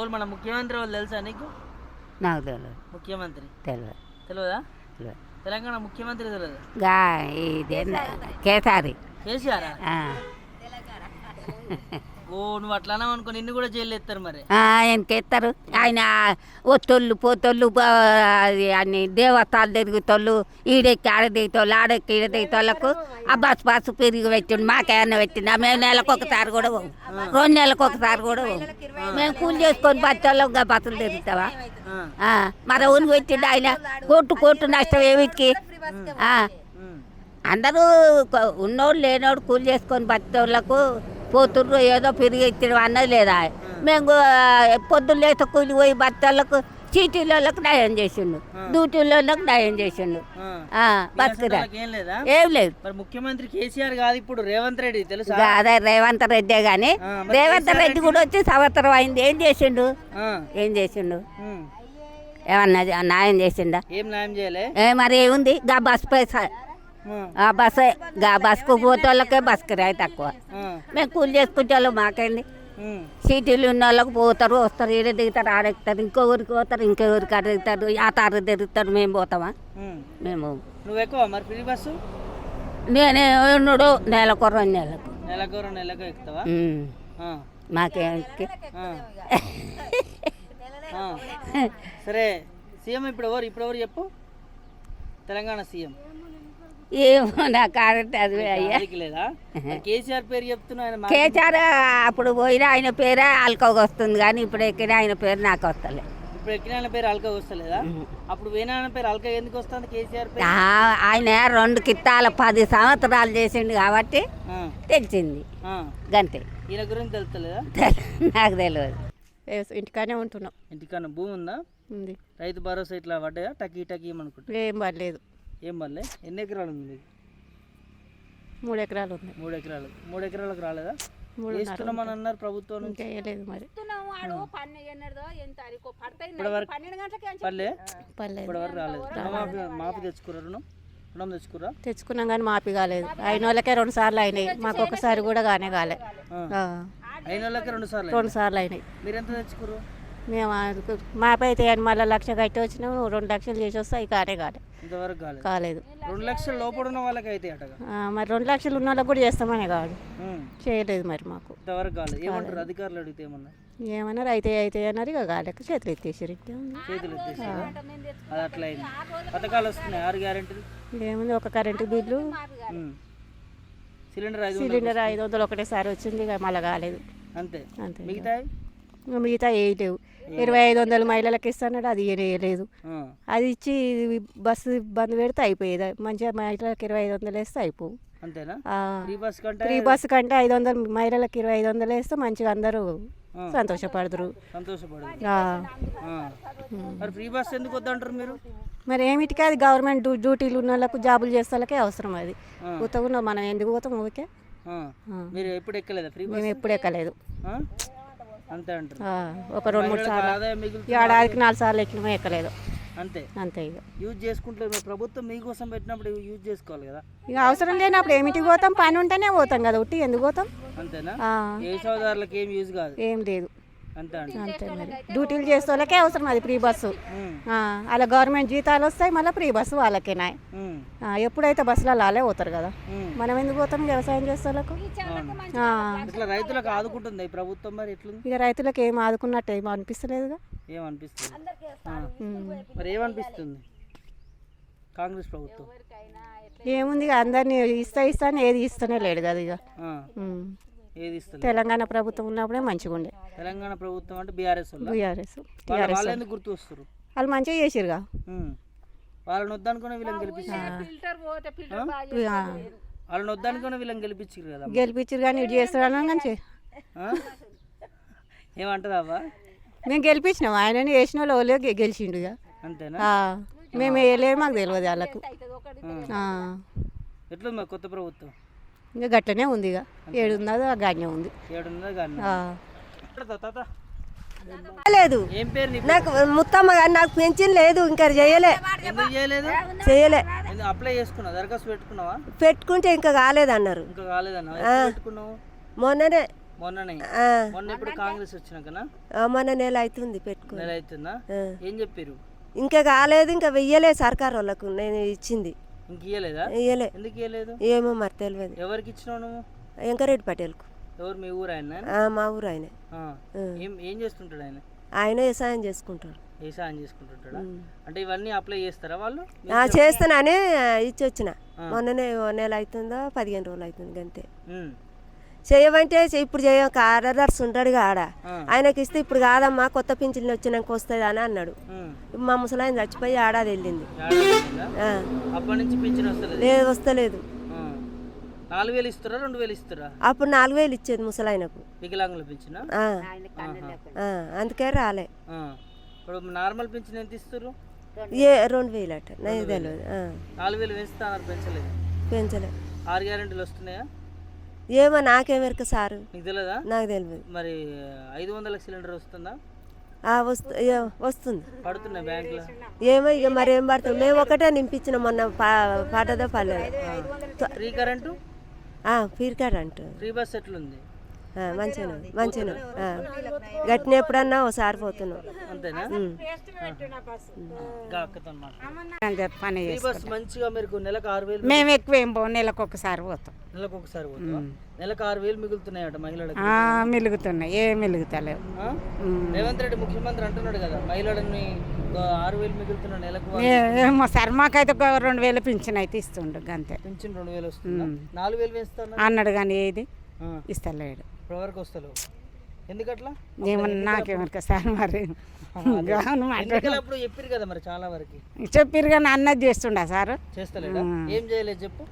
ఎవరు మన ముఖ్యమంత్రి వాళ్ళు తెలుసా నీకు? నాకు తెలియదు ముఖ్యమంత్రి. తెలియదు తెలియదా తెలియదు తెలంగాణ ముఖ్యమంత్రి తెలియదు గా ఇది కేసారి. కేసీఆర్. ఓ నువ్వు అట్లానే అనుకో నిన్ను కూడా జైలు ఎత్తారు మరి. ఆయనకి ఎత్తారు? ఆయన ఒత్తోళ్ళు పోతోళ్ళు అది అన్ని దేవస్థానాలు తిరుగుతోళ్ళు ఈడెక్కి ఆడ దిగుతోళ్ళు ఆడెక్కి ఈడ దిగుతోళ్ళకు ఆ బస్సు బస్సు పెరిగి పెట్టిండు. మాకేమన్నా పెట్టిండు? మేము నెలకు ఒకసారి కూడా పోము. రెండు నెలలకు ఒకసారి కూడా పోము. మేము కూలి చేసుకొని బచ్చోళ్ళం బస్సులు తిరుగుతావా? మరి ఊని పెట్టిండు ఆయన? కొట్టు కొట్టు నష్టం ఏమిటికి అందరూ ఉన్నోడు లేనోడు కూలి చేసుకొని బతికేళ్ళకు పోతుర్రు ఏదో పెరిగి ఇచ్చడం అన్నది లేదా? మేము పొద్దున్న లేత కూలి పోయి బతికేళ్ళకు చీటీలకు న్యాయం చేసిండు. డ్యూటీలకు న్యాయం చేసిండు. అసలు ఏం లేదా? ముఖ్యమంత్రి కేసీఆర్ కాదు ఇప్పుడు రేవంత్ రెడ్డి తెలుసా? అదే రేవంత్ రెడ్డే మరి రేవంత్ రెడ్డి కూడా వచ్చి సంవత్సరం అయింది. ఏం చేసిండు. ఏం చేసిండు. ఏమన్నా న్యాయం చేసిండా? ఏం న్యాయం చేయలే? మరి ఏముంది? గా బస్ పైసా ఆ. బస్సే గా బస్కు పోతే వాళ్ళకే బస్ కిరాయి తక్కువ. మేము కూలి చేసుకుంటే వాళ్ళు మాకేంది. సిటీలు ఉన్న వాళ్ళకి పోతారు వస్తారు ఈడ దిగుతారు ఆడెక్కుతారు ఇంకో ఊరికి పోతారు ఇంకో ఊరికి ఆడ దిగుతారు ఆ తారు తిరుగుతారు మేము పోతామా. మేము నువ్వు ఎక్కువ మరి ఫ్రీ బస్సు నేనే ఉన్నాడు నెలకు రెండు నెలలకు నెలకు రెండు నెలకు ఎక్కుతావా. ఆ. సరే సీఎం ఇప్పుడు ఎవరు ఇప్పుడు ఎవరు చెప్పు తెలంగాణ సీఎం ఏమో నాకు కరెక్ట్ అది అయ్యా. కేసీఆర్ పేరు చెప్తున్నా కేచార్ అప్పుడు పోయిన ఆయన పేరే ఆల్కోగా వస్తుంది కానీ ఇప్పుడు ఎక్కిన ఆయన పేరు నాకు వస్తలే. ఇప్పుడు ఎక్కిన ఆయన పేరు అల్కా వస్తలేదా? అప్పుడు పోయిన ఆయన పేరు అల్కా ఎందుకు వస్తుంది కేసీఆర్ ఆయన రెండు కిత్తాల పది సంవత్సరాలు చేసిండు కాబట్టి. తెలిసింది. ఆ. గంతే. ఈయన గురించి తెలుస్తలేదా? నాకు తెలియదు ఇంటికానే ఉంటున్నాం. ఇంటికన్నా భూమి ఉందా? ఉంది. రైతు భరోసా ఇట్లా పడ్డాయా? టకీ టకీ అనుకుంటా ఏం పర్లేదు ఏం వల్లే ఎన్ని ఎకరాలు ఉంది మీకు మూడు ఎకరాలు ఉన్నాయి మూడు ఎకరాలు. మూడు ఎకరాలకు రాలేదా? మూడు వేస్తున్నామని అన్నారు ప్రభుత్వం ఇంకా వేయలేదు మరి. పల్లె వరకు రాలేదు. రుణమాఫీ మాఫీ తెచ్చుకురా రుణం? రుణం తెచ్చుకురా తెచ్చుకున్నాం కానీ మాపి కాలేదు. అయిన వాళ్ళకే రెండు సార్లు అయినాయి. మాకు ఒకసారి కూడా కానే కాలే. అయిన వాళ్ళకి రెండు సార్లు రెండు సార్లు అయినాయి. మీరు ఎంత తెచ్చుకురు మేము ఆ- మాపి అయితే అని మళ్ళీ లక్ష కట్టి వచ్చినాము రెండు లక్షలు చేసి వస్తే అవి కానే కాలే ఇంతవరకు కాలేదు. కాలేదు. రెండు లక్షల లోపల ఉన్న వాళ్ళకి అయితే అటగా? ఆ, మరి రెండు లక్షలు ఉన్న వాళ్ళకి కూడా చేస్తామనే కాదు. ఉమ్. చేయలేదు మరి మాకు. ఇంతవరకు కాలేదు. ఏమంటారు? అధికారులు అడిగితే ఏమన్నా? ఏమన్నారు? అయితే అయితే అన్నారు. ఇక కాలేక చేతులు ఎత్తేసారు ఇంకే. ఉంది. చేతులు ఎత్తేసారా? అది అట్లా అయింది. పథకాలు వస్తున్నాయి. ఆరు గ్యారెంటీలు? ఏముంది? ఒక కరెంటు బిల్లు. ఉమ్. సిలిండర్ ఐదు వందలు సిలిండర్ ఐదు వందలు ఒకటేసారి వచ్చింది. ఇక మళ్ళీ కాలేదు. అంతే. అంతే మిగతా మిగతా వేయలేవు. ఇరవై ఐదు వందలు మహిళలకు ఇస్తాడు అది వేయలేదు. అది ఇచ్చి బస్సు బంద్ పెడితే అయిపోయేది. మంచిగా మహిళలకు ఇరవై ఐదు వందలు వేస్తే అయిపోవు. ఫ్రీ బస్ కంటే ఐదు వందలు మహిళలకు ఇరవై ఐదు వందలు వేస్తే మంచిగా అందరూ. సంతోషపడదురు. మరి ఏమిటికి అది గవర్నమెంట్ డ్యూ- డ్యూటీలు ఉన్న వాళ్ళకు జాబులు చేసే వాళ్ళకే అవసరం అది. ఉత్తగా మనం ఎందుకు పోతాం. మీరు ఎప్పుడు ఎక్కలేదా మేము ఎప్పుడు ఎక్కలేదు? అంతే అంటారు. ఆ, ఒక రెండు మూడు సార్లు. ఏడాదికి నాలుగు సార్లు ఎక్కినామో ఎక్కలేదు. అంతే. అంతే ఇక యూజ్ చేసుకుంటారు మీ ప్రభుత్వం మీకోసం పెట్టినప్పుడు యూజ్ చేసుకోవాలి కదా. ఇక అవసరం లేనప్పుడు ఏమిటికి పోతాం? పని ఉంటేనే పోతాం కదా ఉట్టి ఎందుకు పోతాం? అంతేనా? ఏ సోదరులకు ఏం యూజ్ కాదు. ఏం లేదు. అంతే మరి. డ్యూటీలు చేసే వాళ్ళకే అవసరం అది ఫ్రీ బస్సు. ఆ, అలా గవర్నమెంట్ జీతాలు వస్తాయి మళ్ళీ ఫ్రీ బస్సు వాళ్ళకేనా ఉమ్. ఆ, ఎప్పుడైతే బస్సులో అలానే పోతారు కదా. మనం ఎందుకు పోతాం వ్యవసాయం చేసే వాళ్ళకు అవును. ఆ, ఇట్లా రైతులకు ఆదుకుంటుంది ఈ ప్రభుత్వం మరి ఎట్లుంది ఇక రైతులకు ఏం ఆదుకున్నట్టు ఏం అనిపిస్తలేదుగా. ఏమనిపిస్తుంది? ఆ. మరి ఏమనిపిస్తుంది? కాంగ్రెస్ ప్రభుత్వం. ఏముంది ఇక అందరినీ ఇస్తా ఇస్తా అని ఏది ఇస్తూనే లేడు కదా ఇక. ఆ. ఉమ్. ఏది తెలంగాణ ప్రభుత్వం ఉన్నప్పుడే మంచిగా ఉండే. తెలంగాణ ప్రభుత్వం అంటే బీఆర్ఎస్ బీఆర్ఎస్. వాళ్ళ- టీఆర్ఎస్ ఎందుకు గుర్తు వస్తారు వాళ్ళు మంచిగా చేసిరుగా. వాళ్ళని వద్దనుకున్న వీళ్ళని గెలిపించారు వాళ్ళని వద్దనుకున్న వీళ్ళని గెలిపించారు కదా గెలిపించారు కానీ ఇటు చేస్తాడు కానీ? ఏమంటారా మేము గెలిపించినాం ఆయనని వేసిన వాళ్ళు వాళ్ళే గె- గెలిచిండు ఇక అంతేనా? మేము వేయలేదు మాకు తెలియదు వాళ్ళకు. ఆ, ఎట్లుంది మరి కొత్త ప్రభుత్వం? ఇంకా గట్లనే ఉంది ఇక. ఏడు ఉన్నదో ఆ. గాన్యం ఉంది ఏడున్నదా లేదు? నాకు ముత్తమ్మ కానీ నాకు పెన్షన్ లేదు ఇంకా చేయలే. చేయలే. ఎందుకు అప్లై చేసుకున్నావు? దరఖాస్తు పెట్టుకున్నావా? పెట్టుకుంటే ఇంకా కాలేదన్నారు. మొన్ననే. మొన్న నెల అవుతుంది పెట్టుకో. నెల అవుతుందా? ఆ. ఏం చెప్పారు ఇంకా కాలేదు ఇంకా వెయ్యలే సర్కార్ వాళ్ళకు నేను ఇచ్చింది. ఇంక ఇయ్యలేదా ఇయ్యలే. ఎందుకు ఇయ్యలేదు ఏమో మరి తెలియదు ఎవరికి ఇచ్చినావు నువ్వు? వెంకరెడ్డి పటేల్కు. ఎవరు మీ ఊరు ఆయన మా ఊరు ఆయన. ఏం ఏం చేస్తుంటాడు ఆయన? ఆయన వ్యవసాయం చేసుకుంటారు వ్యవసాయం చేసుకుంటుంటాడా? అంటే ఇవన్నీ అప్లై చేస్తారా వాళ్ళు? ఆ, చేస్తానని ఆ, ఇచ్చి వచ్చిన మొన్ననే నెల అవుతుందో పదిహేను రోజులు అవుతుంది అంతే. చేయమంటే చెయ్, ఇప్పుడు చేయ కార్యదర్శి ఉంటాడు ఆడ. ఆయనకి ఇస్తే ఇప్పుడు కాదమ్మా కొత్త పింఛన్లు వచ్చినాక వస్తుంది అని అన్నాడు. మా ముసలాయన చచ్చిపోయి ఆడాది వెళ్ళింది. పింఛన్ లేదు వస్తలేదు. నాలుగు వేలు ఇస్తారా రెండు వేలు ఇస్తారా? అప్పుడు నాలుగు వేలు ఇచ్చేది ముసలాయనకు. వికలాంగుల పింఛనా? అందుకే రాలే. ఇప్పుడు నార్మల్ పింఛన్ ఎంత ఇస్తారు? ఏ రెండు వేలు అట నాకు తెలియదు. ఆ, నాలుగు వేలు పెంచలేదు. పెంచలే. ఆరు గ్యారెంటీలు వస్తున్నాయా? ఏమో నాకేమెరక సారు? నీకు తెలియదా నాకు తెలియదు మరి ఐదు వందల సిలిండర్ వస్తుందా? వస్తు వస్తుంది. పడుతున్నాయి బ్యాంకులో? ఏమో ఇక మరి ఏం పడుతుంది? మేము ఒకటే నింపించిన మొన్న పాటదో పర్లేదు ఫ్రీ కరెంటు? పీరికాడు అంటూ ఫ్రీ బస్ ఎట్లుంది? మంచిగా మంచిగా గట్టిన ఎప్పుడన్నా ఒకసారి పోతున్నాం. పని మంచిగా మీరు నెలకు ఆరు వేలు మేము ఎక్కువ ఏం పోం నెలకు ఒకసారి పోతాం. నెలకు ఒకసారి? నెలకు ఆరు వేలు మిగులుతున్నాయట మహిళలకు. ఆ, మిలుగుతున్నాయి. ఏ మిలుగుతలేవు? రేవంత్ రెడ్డి ముఖ్యమంత్రి అంటున్నాడు కదా మహిళలని ఒక ఆరు వేలు మిగులుతున్నాడు నెలకు ఏమో సార్ మాకైతే ఒక రెండు వేలు పింఛన్ అయితే ఇస్తుండు అంతే పెన్షన్ రెండు వేలు వస్తుందా? నాలుగు వేలు వేస్తాను? అన్నాడు కానీ ఏది? ఇస్తలేడు. ఇప్పటివరకు వస్తలేవు ఎందుకట్లా నాకేమనుకో సార్ మరి? అప్పుడు చెప్పారు కదా మరి చాలా వరకు? చెప్పారు కానీ అన్నది చేస్తుండా సార్? చేస్తలేడా? ఏం చేయలేదు చెప్పు.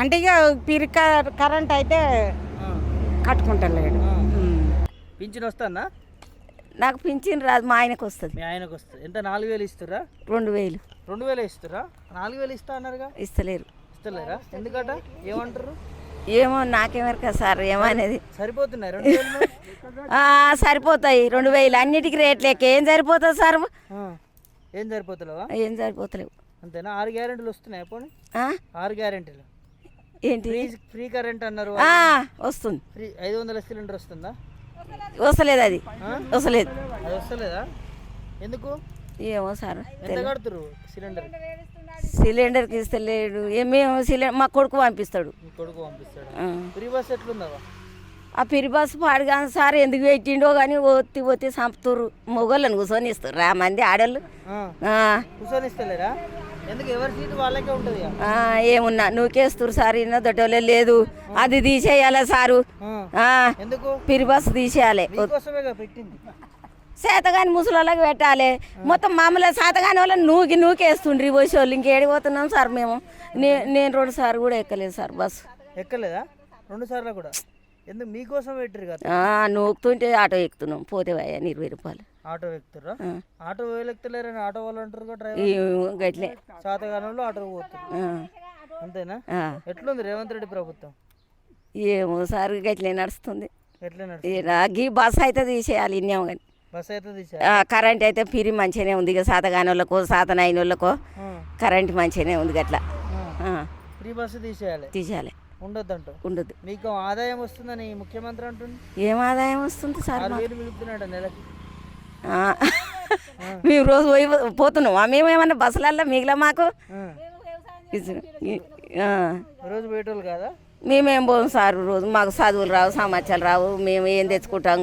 అంటే ఇక పిరిక కరెంట్ అయితే. కట్టుకుంటలేడు. పింఛన్ వస్తుందా? నాకు పింఛన్ రాదు మా ఆయనకు వస్తుంది మీ ఆయనకు వస్తుంది ఎంత? నాలుగు వేలు ఇస్తారా రెండు వేలు. రెండు వేలు ఇస్తారా నాలుగు వేలు ఇస్తా అన్నారుగా? ఇస్తలేరు. ఇస్తలేరా? ఎందుకట? ఏమంటారు ఏమో నాకేమరక సార్ ఏమనేది సరిపోతున్నాయి సరిపోతాయి రెండు వేలు. అన్నిటికీ రేట్లు. ఎక్క ఏం సరిపోతుంది సార్. ఏం సరిపోతలేవా? ఏం సరిపోతలేవు. అంతేనా? ఆరు గ్యారెంటీలు వస్తున్నాయి పోనీ? ఆరు గ్యారెంటీలు. ఏంటి? ఫ్రీ కరెంట్ అన్నారు వస్తుంది. ఫ్రీ ఐదు వందల సిలిండర్ వస్తుందా? వస్తలేదు అది. వస్తలేదు. అది వస్తలేదా? ఎందుకు? ఏమో సార్ సిలిండర్. సిలిండర్కి ఇస్తలేడు. ఏ- మేము సిలిండర్ మా కొడుకు పంపిస్తాడు. ఆ. పిరి బస్సు పాడుగాను సార్. ఎందుకు పెట్టిండో కానీ ఒత్తి ఒత్తి చంపుతుర్రు. మొగోళ్ళని కూర్చొని ఇస్తారు రా మంది ఆడోళ్ళు. ఏమున్నా నూకేస్తురు సార్. ఇన్న దొడ్డోలే లేదు. అది తీసేయాలి సారు? పిరి బస్సు తీసేయాలి. శాతగాని ముసలోళ్ళకి పెట్టాలి. మొత్తం మామూలుగా శాతగాని వాళ్ళని నూకి నూకేస్తుండ్రి పోసి వాళ్ళు ఇంకేడికి పోతున్నాం సార్ మేము. నేను రెండు సార్లు కూడా ఎక్కలేదు సార్ బస్సు. ఎక్కలేదా? రెండు సార్లు కూడా? ఎందుకు మీకోసం పెట్టరు కదా? నూకుతుంటే ఆటో ఎక్కుతున్నాం. పోతే పోయా ఇరవై రూపాయలు. ఆటో ఎక్కుతారా ఆటో ఎక్కుతలేరని ఆటో వాళ్ళు అంటారు కదా గట్లే. శాతగానంలో ఆటో పోతారు అంతేనా. ఎట్లుంది రేవంత్ రెడ్డి ప్రభుత్వం? ఏమో సార్ గట్లే నడుస్తుంది. ఎట్లా గీ బస్సు అయితే తీసేయాలి ఇన్నేమో కానీ బస్ కరెంట్ అయితే పిరి మంచిగానే ఉంది. ఇక సాతగాని వాళ్ళకో సాతనైన వాళ్ళకో కరెంట్ మంచిగానే ఉంది గట్లా. ఆ, ఫ్రీ బస్సు తీసేయాలి? తీసేయాలి. ఉండొద్దంటూ ఉండదు మీకు ఆదాయం వస్తుందని ముఖ్యమంత్రి అంటుంది ఏం ఆదాయం వస్తుంది సార్ నెలకి. మేము రోజు పోయి పోతున్నాం. మేమేమన్నా బస్సులల్లో మిగిలిన మాకు. రోజు పోయేటోళ్ళు కాదా? మేమేం పోం సార్ రోజు? మాకు చదువులు రావు సమాచారాలు రావు. మేము ఏం తెచ్చుకుంటాం?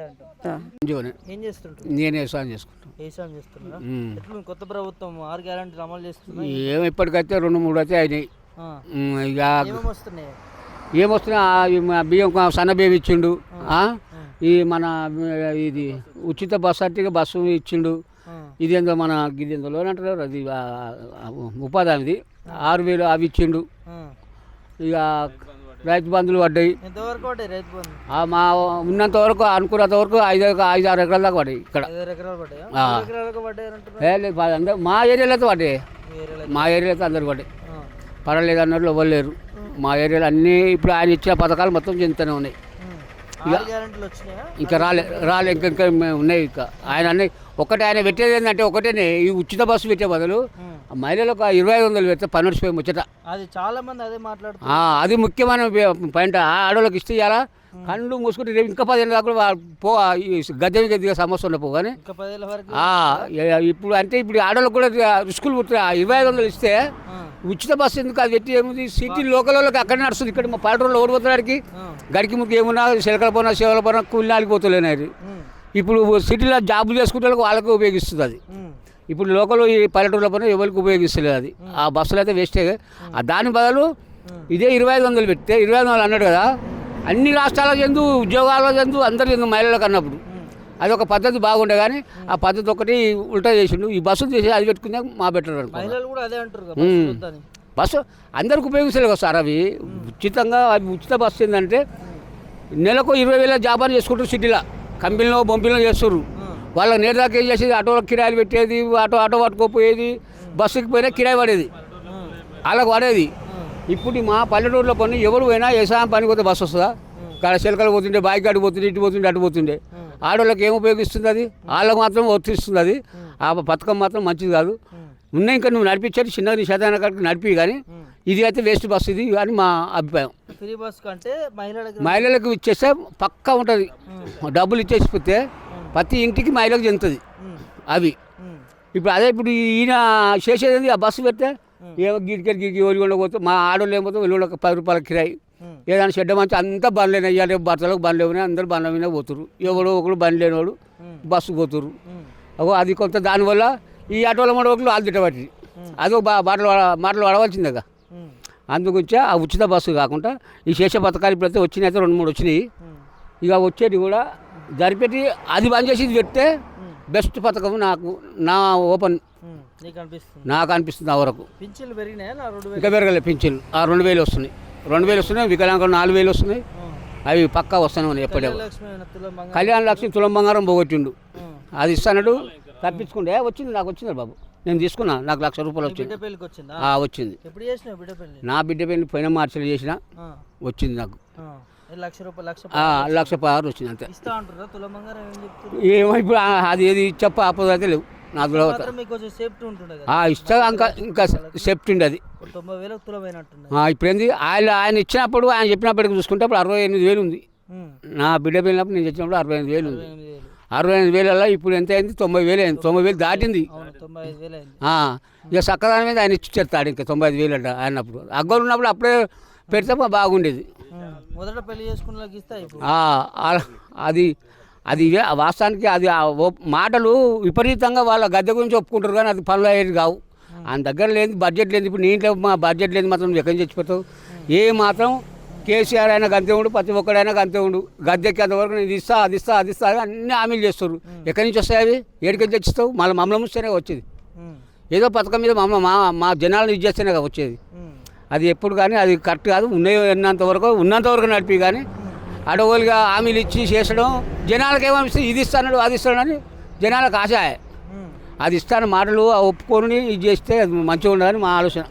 అంతే అంట ఏం చేస్తుంటారు నేను వ్యవసాయం చేసుకుంటాను వ్యవసాయం చేస్తున్నారా? కొత్త ప్రభుత్వం ఆరు గ్యారంటీలు అమలు చేస్తున్నా ఏం ఇప్పటికైతే రెండు మూడు అయితే అయినాయి. ఇక ఏమేమి వస్తున్నాయి? ఏమొస్తున్నా బియ్యం సన్న బియ్యం ఇచ్చిండు. ఆ? ఈ మన ఇది ఉచిత బస్సు అంటే బస్సు ఇచ్చిండు. ఇదేందో మన ఇదేందో లోన్ అంటారు అది ఉపాధి ఆరు వేలు అవి ఇచ్చిండు. ఇక రైతు బంధువులు పడ్డాయి. ఎంతవరకు పడ్డాయి రైతు బంధు ఆ మా ఉన్నంత వరకు అనుకున్నంత వరకు ఐదు ఐదు ఆరు ఎకరాల దాకా పడ్డాయి ఇక్కడ. ఐదారు ఎకరాలు పడ్డాయా? ఆ. ఐదు ఎకరాలకు పడ్డాయి అంటున్నారు. ఏ లేదు, పా- అందరూ మా ఏరియాలో అయితే పడ్డాయి. వేరే మా ఏరియాలో అయితే అందరు పడ్డాయి. పర్వాలేదు అన్నట్లు ఇవ్వలేరు మా ఏరియాలో అన్నీ ఇప్పుడు ఆయన ఇచ్చిన పథకాలు మొత్తం చెందుతూనే ఉన్నాయి. ఇంకా రాలే రాలే ఇంకా ఇంకా ఉన్నాయి ఇంకా. ఆయన అన్ని ఒకటి ఆయన పెట్టేది ఏంటంటే ఒకటేనే ఈ ఉచిత బస్సు పెట్టే బదులు మహిళలకు ఇరవై ఐదు వందలు పెడితే పని నడిచిపోయి ముచ్చట. అది చాలా మంది అదే మాట్లాడుతున్నారు. ఆ, అది ముఖ్యమైన పాయింట్. ఆ ఆడవాళ్ళకి ఇస్తే ఇవ్వాలా కళ్ళు మూసుకుంటే రేపు ఇంకా పదిహేను దాకా పో గద్దె గద్దెగా సమస్య ఉండపో కానీ. ఇప్పుడు అంటే ఇప్పుడు ఆడవాళ్ళకి కూడా రిస్కులు పుట్టిన ఇరవై ఐదు వందలు ఇస్తే ఉచిత బస్సు ఎందుకు అది పెట్టి ఏముంది? సిటీ లోకల్ వాళ్ళకి అక్కడే నడుస్తుంది. ఇక్కడ మా పల్లెటూరులో ఆ, గడికి ముక్కు ఏమున్నా శిలకల పోనా సేవల పోనా అది ఉమ్, ఇప్పుడు సిటీలో జాబులు చేసుకుంటే వాళ్ళకి ఉపయోగిస్తుంది అది. ఇప్పుడు లోకల్ ఈ పల్లెటూరులో పైన ఎవరికి ఉపయోగిస్తలేదు అది. ఆ బస్సులు అయితే వేస్టే ఆ దాని బదులు ఇదే ఇరవై ఐదు వందలు పెడితే ఇరవై ఐదు వందలు అన్నాడు కదా అన్ని రాష్ట్రాల చెందు ఉద్యోగాల చెందు అందరి చెందు మహిళలకు అన్నప్పుడు. అది ఒక పద్ధతి బాగుండే కానీ ఆ పద్ధతి ఒకటి ఉల్టా చేసిండు. ఈ బస్సు చేసి అది పెట్టుకుందే మా బెటర్ అనుకో. బస్సు అందరికి ఉపయోగించలేదు కదా సార్ అవి. ఉచితంగా అవి ఉచిత బస్సు ఏంటంటే నెలకు ఇరవై వేల జాబాన్ చేసుకుంటారు సిటీలో. కంపెనీలో బొంపిలో చేస్తారు వాళ్ళ నేరు దాకా ఏం చేసేది? ఆటోలో కిరాయిలు పెట్టేది ఆటో ఆటో పట్టుకోపోయేది బస్సుకి పోయినా కిరాయి పడేది. వాళ్ళకి పడేది. ఇప్పుడు మా పల్లెటూరులో పని ఎవరు పోయినా వ్యవసాయం పనికి పోతే బస్సు వస్తుందా? కాడ చిలకలు పోతుండే బాయిక్ అటు పోతుండే ఇటు పోతుండే అటు పోతుండే. ఆడవాళ్ళకి ఏం ఉపయోగిస్తుంది అది? వాళ్ళకి మాత్రం వర్తిస్తుంది అది. ఆ పథకం మాత్రం మంచిది కాదు. ఉన్నాయి ఇంకా నువ్వు నడిపించేది చిన్నగా నీ శాతాన నడిపి కానీ ఇది అయితే వేస్ట్ బస్సు ఇది అని మా అభిప్రాయం. ఫ్రీ బస్ కంటే మహిళలకు మహిళలకు ఇచ్చేస్తే పక్కా ఉంటుంది. డబ్బులు ఇచ్చేసిపోతే ప్రతి ఇంటికి మహిళకు చెందుతుంది. అవి. ఇప్పుడు అదే ఇప్పుడు ఈయన చేసేది? ఆ బస్సు పెడితే ఏమో గిరికెళ్ళి గిరికి ఒలిగొండ పోతే మా ఆడోళ్ళు ఏమో ఒలిగొండ పది రూపాయల కిరాయి. ఏదైనా చెడ్డ మంచి అంతా బండ్లేని అయ్యాలి భర్తలకు బండ్లు లేవని అందరు బండ్ల మీద పోతురు ఎవడో ఒకడు బండి లేనివాడు బస్సు పోతురు అగో అది కొంత దానివల్ల ఈ ఆటోల మన ఒకరు వాళ్ళు తిట్టబట్టి అది ఒక మాటలు మాటలు వాడవలసిందేగా ఉమ్, అందుగురించే ఆ ఉచిత బస్సు కాకుండా ఈ శేష పథకాలు ఇప్పుడైతే వచ్చినాయి అయితే రెండు మూడు వచ్చినాయి. ఇక వచ్చేది కూడా జరిపెట్టి అది బంద్ చేసి పెడితే బెస్ట్ పథకం నాకు నా ఓపెన్. నీకు అనిపిస్తుంది ఆ వరకు. ఇంకా పెరగలేదు పింఛన్లు. ఆ రెండు వేలు వస్తున్నాయి. రెండు వేలు వస్తున్నాయి వికలాంగులు నాలుగు వేలు వస్తున్నాయి. అవి పక్కా వస్తూనే ఉన్నాయి బంగారం. కళ్యాణ లక్ష్మి తులం బంగారం పోగొట్టిండు. అది ఇస్తానడు తప్పించుకుంటే వచ్చింది నాకు వచ్చింది బాబు? నేను తీసుకున్నా నాకు లక్ష రూపాయలు వచ్చింది. వచ్చిందా? ఎప్పుడు నా బిడ్డ పెళ్ళి పోయిన మార్చిలో చేసిన వచ్చింది నాకు. లక్ష రూపాయలు పదహారు వచ్చింది? అంతే. ఏమో ఇప్పుడు అది ఏది చెప్ప ఆపద అయితే లేవు. నాకు ఇస్తా ఇంకా ఇంకా సేఫ్టీ ఉంది అది ఇప్పుడు ఏంది ఆయన ఆయన ఇచ్చినప్పుడు ఆయన చెప్పినప్పటికి చూసుకుంటే అప్పుడు అరవై ఎనిమిది వేలు ఉంది నా బిడ్డ పెళ్ళినప్పుడు నేను తెచ్చినప్పుడు అరవై ఎనిమిది వేలు ఉంది. వేలు. అరవై ఎనిమిది వేలలో ఇప్పుడు ఎంత అయింది? తొంభై వేలు అయింది తొంభై వేలు దాటింది వేలు ఇక చక్కదాని మీద ఆయన ఇచ్చి చేస్తాడు ఇంకా తొంభై ఐదు వేలు అంట ఆయనప్పుడు. అగ్గరు ఉన్నప్పుడు అప్పుడే పెడితే బాగుండేది. మొదట పెళ్ళి చేసుకున్న అది అది వాస్తవానికి అది మాటలు విపరీతంగా వాళ్ళ గద్దె గురించి ఒప్పుకుంటారు కానీ అది పనులు అయ్యేది కావు. ఆయన దగ్గర లేదు బడ్జెట్ లేదు ఇప్పుడు నీ ఇంట్లో మా బడ్జెట్ లేదు మాత్రం ఎక్కడి నుంచి చచ్చిపోతావు ఏ మాత్రం కేసీఆర్ అయినా గంతే ఉండు ప్రతి ఒక్కడైనా గంతే ఉండు. గద్దెక్కేంత వరకు నేను ఇస్తా అది ఇస్తా అది ఇస్తా అని అన్ని హామీలు చేస్తారు. ఎక్కడి నుంచి వస్తాయి అవి? ఏడికి తెచ్చిస్తావు? మళ్ళీ మమ్మల్ని ముస్తేనే వచ్చేది. ఏదో పథకం మీద మమ్మ మా మా జనాలను ఇది చేస్తేనే వచ్చేది. అది ఎప్పుడు కానీ అది కరెక్ట్ కాదు. ఉన్నంత వరకు ఉన్నంత వరకు నడిపి కానీ అడవులుగా హామీలు ఇచ్చి చేసడం జనాలకు ఏమనిపిస్తుంది ఇది ఇస్తాడు అది ఇస్తాడని జనాలకు ఆశ. అది ఇస్తాను మాటలు ఆ ఒప్పుకొని ఇది చేస్తే అది మంచిగా ఉండదని మా ఆలోచన.